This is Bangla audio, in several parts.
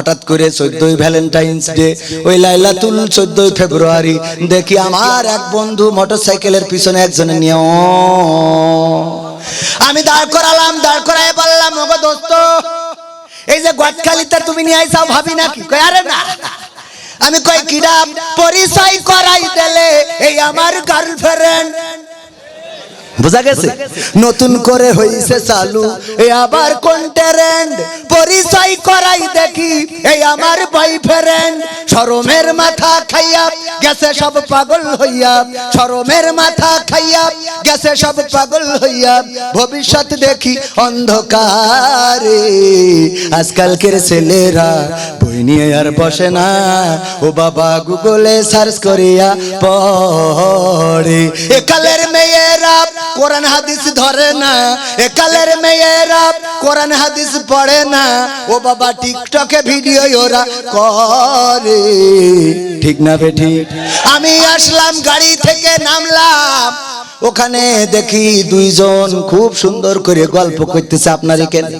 হঠাৎ করে চোদ্দই ভ্যালেন্টাইন্স ডে, ওই লাইলাতুল চোদ্দই ফেব্রুয়ারি, দেখি আমার এক বন্ধু মোটরসাইকেলের পিছনে একজনে নিয়ে আমি দাঁড় করালাম, দাঁড় করায় বললাম, ওগো দোস্ত, এই যে গদখালিতে তুমি নিয়ে আইসাও ভাবি নাকি কই আরে না আমি কই কিরা পরিচয় করাই দিলে, এই আমার গার্লফ্রেন্ড বোঝা গেছে? নতুন করে হইছে চালু। এই আবার কোন ট্রেন্ড পরিচয় করাই দেখি। এই আমার বয়ফ্রেন্ড শরমের মাথা খাইয়া গেছে সব পাগল হইয়া। শরমের মাথা খাইয়া গেছে সব পাগল হইয়া। ভবিষ্যৎ দেখি অন্ধকারে। আজকালকের ছেলেরা বই নিয়ে আর বসে না। ও বাবা গুগলে সার্চ করিয়া পড়ে। একালের মেয়েরা কোরআন হাদিস ধরে না। একালের মেয়েরা কোরআন হাদিস পড়ে না। ও বাবা টিকটকে ভিডিও ওরা করে। ঠিক না বেঠি আমি আসলাম, গাড়ি থেকে নামলাম। ওখানে দেখি দুইজন খুব সুন্দর করে গল্প করতেছে আপনার এখানে।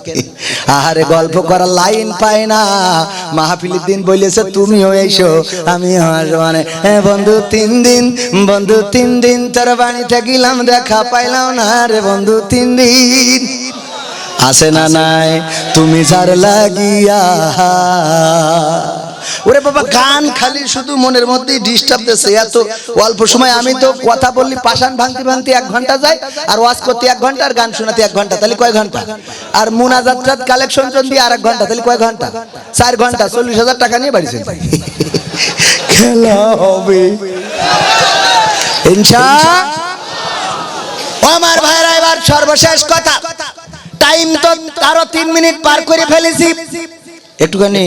আহারে, গল্প করার লাইন পায় না। মাহফিলের দিন বলেছে, তুমিও এসো আমি মানে হ্যাঁ বন্ধু, তিন দিন, বন্ধু, তিন দিন তোর বাড়িতে গেলাম, দেখা পাইলাম না রে বন্ধু, তিন দিন। আসে না নাই, তুমি যার লাগিয়া ওরে বাবা, গান খালি শুধু মনের মধ্যেই ডিস্টার্ব দিচ্ছে এত অল্প সময় আমি তো কথা বললি পাশান ভাঙতে ভাঙতে এক ঘণ্টা যায়, আর ওয়াজ করতে এক ঘণ্টা, আর গান শোনাতে এক ঘণ্টা, তাহলে কয় ঘণ্টা? আর মুনাজাত কালেকশন দিয়ে আর এক ঘণ্টা, তাহলে কয় ঘণ্টা? চার ঘণ্টা, চল্লিশ হাজার টাকা নিয়ে বাড়ি চলে যাই। খেলা হবে। আমার ভাইরা এবার সর্বশেষ কথা। টাইম তো আরও তিন মিনিট পার করে ফেলেছি। একটুখানি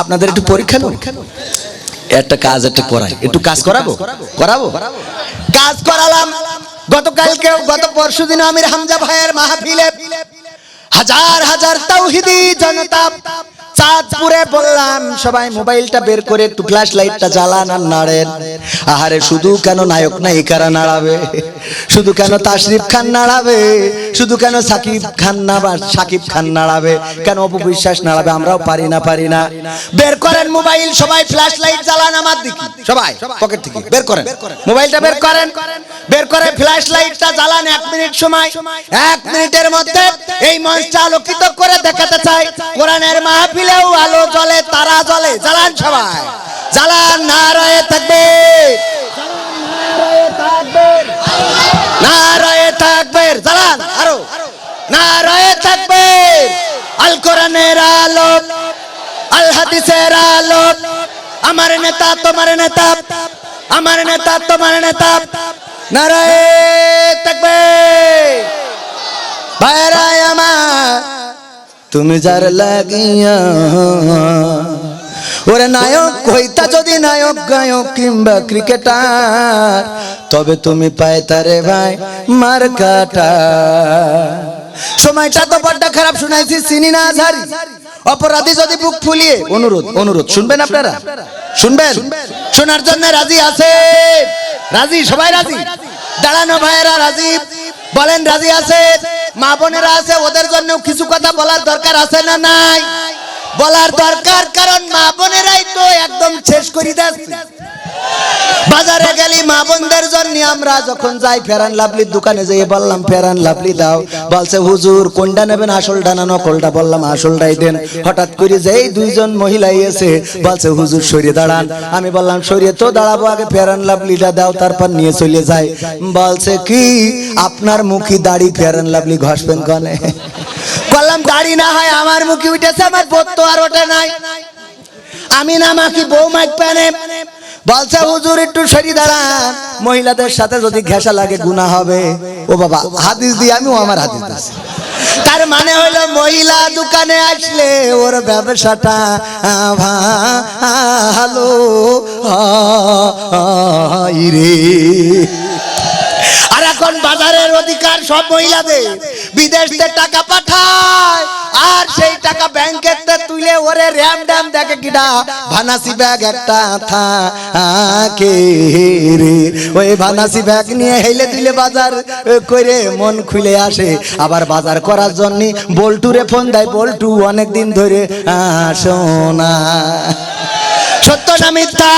আপনাদের একটু পরীক্ষা নেব একটা কাজ একটা করাই। একটু কাজ করাবো? করাবো? কাজ করালাম। গতকালকে গত পরশু দিন আমির হামজা ভাইয়ের মাহফিলে হাজার হাজার তাওহিদি জনতা চাঁদপুরে বললাম, সবাই মোবাইলটা বের করে একটু ফ্ল্যাশ লাইটটা জ্বালান আর নাড়েন। আহারে, শুধু কেন নায়ক নায়িকারা নাড়াবে? শুধু কেন তাশরিফ খান নাড়াবে? শুধু কেন সাকিব খান না সাকিব খান নাড়াবে? কেন অপু বিশ্বাস নাড়াবে? আমরাও পারি না পারি না। বের করেন মোবাইল, সবাই ফ্ল্যাশ লাইট জ্বালান আমার দিকে। সবাই, পকেট থেকে, বের করেন। মোবাইলটা বের করেন। বের করে ফ্ল্যাশ লাইটটা জ্বালান এক মিনিট সময়। এক মিনিটের মধ্যে এই মঞ্চটা আলোকিত করে দেখাতে চাই। কোরআনের মাহফিলেও আলো জ্বলে, তারা জ্বলে। জ্বালান সবাই। জ্বালান নারায়ে থাকবে থাকবে জ্বালান আরও। থাকবে আল কোরআনের আলো আল হাদিসের আলো আমার নেতা, তোমার নেতা। আমার নেতা, তোমার নেতা। থাকবে ভাইরাই আমার। তুমি যার লাগিয়া। ওরে নায়ক হইতা যদি নায়ক, গায়ক কিংবা ক্রিকেটার, তবে তুমি পায় তারে ভাই মার কাটা সময়টা তো বড্ড খারাপ, শুনাইছি, চিনি না ঝারি অপরাধী যদি বুক ফুলিয়ে, অনুরোধ অনুরোধ, শুনবেন আপনারা? শুনবেন? শোনার জন্য রাজি আছে? রাজি? সবাই রাজি? দাঁড়ানো ভাইয়েরা রাজি? বলেন, রাজি আছে? মা বোনেরা আছে, ওদের জন্য কিছু কথা বলার দরকার আছে না নাই? বলার দরকার, কারণ মা বোনেরাই তো একদম শেষ করে দিচ্ছে বাজারে গেলি মা বোনদের জন্য আমরা যখন যাই ফেরান দোকানে যেয়ে বললাম, ফেরান লাভলি দাও। বলছে, হুজুর কোনটা নেবেন আসলটা না নকলটা বললাম আসলটাই দেন। হঠাৎ করে যেই দুইজন মহিলা এসে বলছে, হুজুর, সরিয়ে দাঁড়ান। আমি বললাম, সরিয়ে তো দাঁড়াবো আগে, ফেরান লাভলিটা দাও, তারপর নিয়ে চলে যায় বলছে, কি? আপনার মুখী দাড়ি ফেরান লাভলি ঘষবেন কনে? বললাম, দাড়ি না হয়, আমার মুখে উঠেছে, আমার বোধ তো আর ওটা নাই। আমি না মাকি বউ মাইক প্যানে বলছে, হুজুর, একটু সরি দাঁড়ান। মহিলাদের সাথে যদি ঘেঁষা লাগে গুণা হবে। ও বাবা, হাদিস দিয়ে আমিও আমার হাদিস দিচ্ছি তার মানে হলো, মহিলা দোকানে আসলে ওর ব্যবসাটা ভালো রে। এখন বাজারের অধিকার সব মহিলাদের। বিদেশ টাকা পাঠায়, আর সেই টাকা ব্যাংকের তুলে ওরে র্যাম ড্যাম দেখে কিনা ভানাসি ব্যাগ একটা থাকে রে। ওই ভানাসি ব্যাগ নিয়ে হেলে দিলে বাজার করে মন খুলে আসে। আবার বাজার করার জন্য বল্টুরে ফোন দেয়, বল্টু অনেক দিন ধরে আসো না। সত্য না মিথ্যা?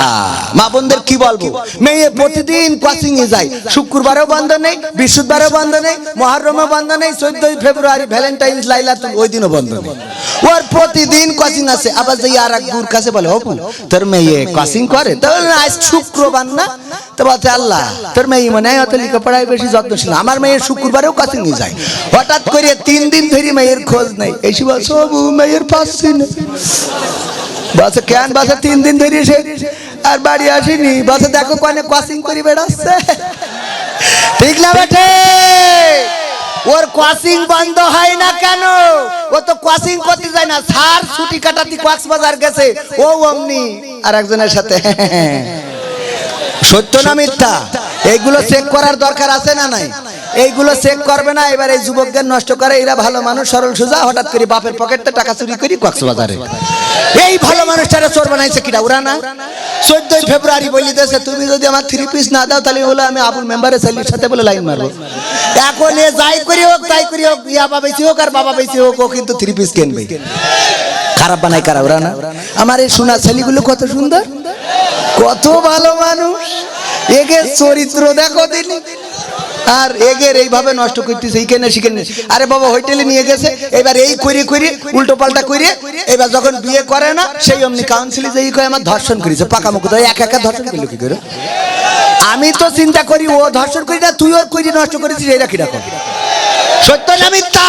আহা, মা বোনদের কি বলব? মেয়ে প্রতিদিন কোচিং এ যায়। শুক্রবারেও বন্ধ নেই বৃহস্পতিবারেও বন্ধ নেই মহরমও বন্ধ নেই চোদ্দই ফেব্রুয়ারি ভ্যালেন্টাইন্স লাইলা ওই দিনও বন্ধ নেই। ওর প্রতিদিন কোচিং আছে। আবার যে আর এক গুর কাছে বলে অপু তোর মেয়ে কোচিং করে? তো আজ শুক্রবার না। তো বলছে আল্লাহ তোর মেয়ে মনে হয় অত লেখাপড়ায় বেশি যত্নশীল। আমার মেয়ের শুক্রবারেও কোচিং এ যায়। হঠাৎ করে তিন দিন ধরে মেয়ের খোঁজ নেই। এই সব সবু মেয়ের পাচ্ছি না বাসে কেন? বাসে তিন দিন ধরে এসে আর বাড়ি আসিনি। বাসে দেখো কনে ক্রসিং করে বেড়াচ্ছে। ঠিক না বেঠে? ওর ক্রসিং বন্ধ হয় না কেন? ও তো ক্রসিং করতে যায় না। সার ছুটি কাটাতে কক্সবাজার গেছে। ও অমনি আর একজনের সাথে। সত্য না মিথ্যা? এইগুলো চেক করার দরকার আছে না নাই? এইগুলো চেক করবে না, এবার এই যুবকদের নষ্ট করে। এরা ভালো মানুষ, সরল সোজা, হঠাৎ করে বাপের পকেটে টাকা চুরি করি কক্সবাজারে। এই ভালো মানুষটারা চোর বানাইছে কিনা ওরা না? চোদ্দই ফেব্রুয়ারি বলি দেশে তুমি যদি আমার থ্রি পিস না দাও, তাহলে বলে আমি আবুল মেম্বারের ছেলের সাথে বলে লাইন মারবো। এখন এ যাই করি হোক, তাই করি হোক, ইয়া বেশি হোক আর বাবা বেশি হোক, ও কিন্তু থ্রি পিস কিনবে। খারাপ বানাই কারা? ওরা না? আমার এই সোনা ছেলেগুলো কত সুন্দর? কত ভালো মানুষ। একে চরিত্র দেখো দিনি আর এগের এইভাবে নষ্ট করতেছে এইখানে সেখানে আরে বাবা, হোটেলে নিয়ে গেছে, এবার এই করি করি উল্টো পাল্টা করি, এবার যখন বিয়ে করে না, সেই অমনি কাউন্সিলে যে এই কয়, আমার ধর্ষণ করেছে, পাকা মুখ এক একা ধর্ষণ করল কি করে? আমি তো চিন্তা করি, ও ধর্ষণ করি না তুই ওর করি, নষ্ট করেছিস এইটা কীরকম? সত্য না মিথ্যা?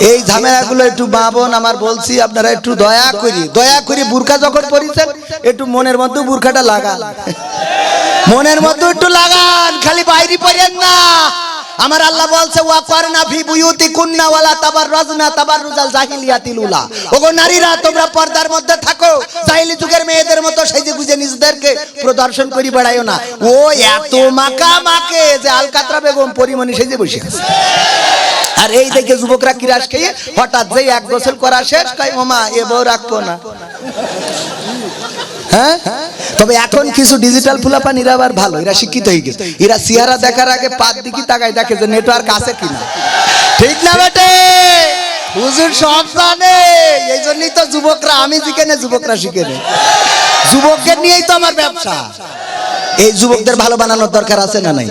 এই ঝামেলাগুলো একটু মা বোন আমার বলছি আপনারা একটু দয়া করি দয়া করি বুরকা যখন পরিছেন একটু মনের মধ্যে বুরখাটা লাগান। মনের মধ্যে একটু লাগান, খালি বাইরে পড়েন না। আমার আল্লাহ বলছে, ওয়া করনা ফি বুয়ুতি কুন্না ওয়ালা তাবাররাজনা তাবাররুজাল জাহিলিয়াতিল উলা। ওগো নারীরা, তোমরা পর্দার মধ্যে থাকো। জাহিলি যুগের মেয়েদের মতো সেজে গুজে নিজেদেরকে প্রদর্শন করি, বেড়াইও না। ও এত মাকা মাকে যে আলকাতরা বেগম পরিমণি সেজে বসে আছে। আর এই দেখে যুবকরা কিরাস খেয়ে হঠাৎ যেই এক গোসল করা শেষ কয় ওমা, এ বউ রাখব না। হ্যাঁ? তবে এখন কিছু ডিজিটাল ফুলাপান এরা আবার ভালো, এরা শিক্ষিত হয়ে গেছে। এরা চেহারা দেখার আগে পাত দিকে তাকায় দেখে যে নেটওয়ার্ক আছে কিনা। ঠিক না বেটে? হুজুর সব জানে, এই জন্যই তো যুবকরা, আমি শিখে নে যুবকরা শিখে নে যুবকদের নিয়েই তো আমার ব্যবসা। এই যুবকদের ভালো বানানোর দরকার আছে না নাই?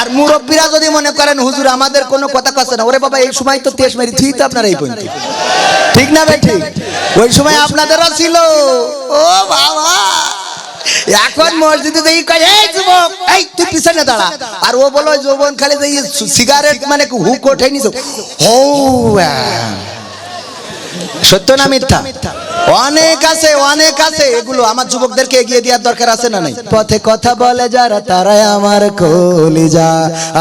আর মুরব্বীরা যদি মনে করেন, হুজুর আমাদের কোনো কথা কাছে না, ওরে বাবা, এই সময় তো তেজ মেরি, থুই তো আপনারা এই পর্যন্ত। ঠিক না ভাই ঠিক ওই সময় আপনাদেরও ছিল। ও বাবা। এখন মসজিদে এই যুবক, এই তুই পিছনে দাঁড়া। আর ও বলো যৌবন খালি যে সিগারেট মানে হুক ওঠে নিছ ও সত্য না মিথ্যা? অনেক আছে অনেক আছে। এগুলো আমার যুবকদেরকে এগিয়ে দেওয়ার দরকার আছে না নাই? পথে কথা বলে যারা, তারাই আমার কলিজা।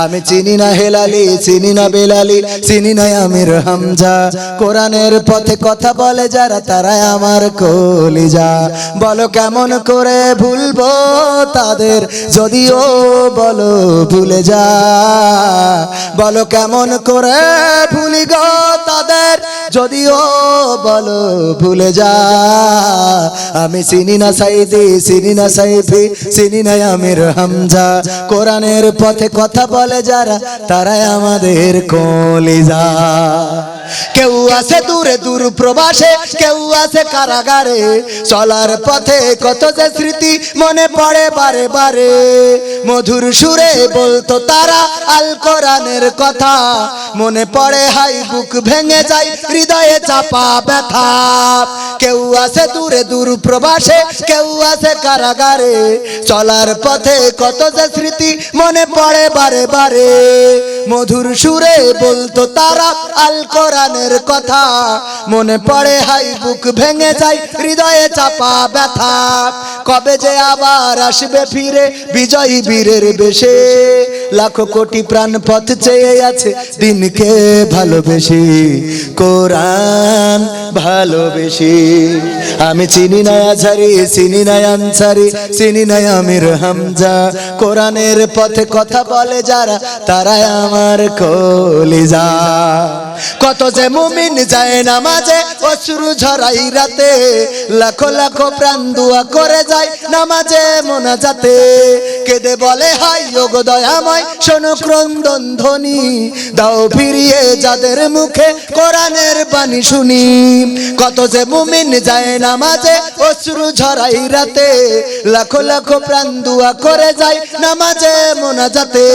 আমি চিনি না হেলালি, চিনি না বেলালি, চিনি না আমির হামজা। কোরআনের পথে কথা বলে যারা, তারাই আমার কলিজা। বলো কেমন করে ভুলবো তাদের, যদিও বলো ভুলে যা। বলো কেমন করে ভুলি গো তাদের যদিও বলো ভুলে যা, আমি চিনি না সাইদি, চিনি না সাইফি, চিনি না আমির হামজা। কোরআনের পথে কথা বলে যারা, তারাই আমাদের কলিজা। কেউ আছে দূরে দূর প্রবাসে, কেউ আছে কারাগারে। চলার পথে কত যে স্মৃতি মনে পড়ে বারে বারে। মধুর সুরে বলতো তারা আল কোরআনের কথা। মনে পড়ে হাই বুক ভেঙে যায়, হৃদয়ে চাপা ব্যথা। কেউ আছে দূরে দূর প্রবাসে, কেউ আছে কারাগারে। চলার পথে কত যে স্মৃতি মনে পড়ে বারে বারে। মধুর সুরে বলতো তারা আল কোরআনের কথা। মনে পড়ে হাই, বুক ভেঙে যায়, হৃদয়ে চাপা ব্যথা। কবে যে আবার আসবে ফিরে, বিজয়ী বীরের বেশে। লাখো কোটি প্রাণ পথ চেয়ে আছে দিনকে ভালোবেসে। কোরআন ভালোবেসে। আমি চিনি না আঝারি চিনি না আনসারি, চিনি না আমির হামজা। কোরআনের পথে কথা বলে যারা, তারাই আমার কলিজা। কত যে মুমিন যায় নামাজে, অশ্রু ঝরাই রাতে, লাখো লাখো প্রাণ দুয়া করে যায় নামাজে মোনাজাতে। কেঁদে বলে, হাই যোগ দয়াময়, শোনো ক্রন্দন ধ্বনি, দাও ফিরিয়ে যাদের মুখে কোরআনের বাণী শুনি। কত যে মুমিন যায় নামাজে, অশ্রু ঝরাই রাতে, লাখো লাখো প্রাণ দুয়া করে যায় নামাজে মোনাজাতে।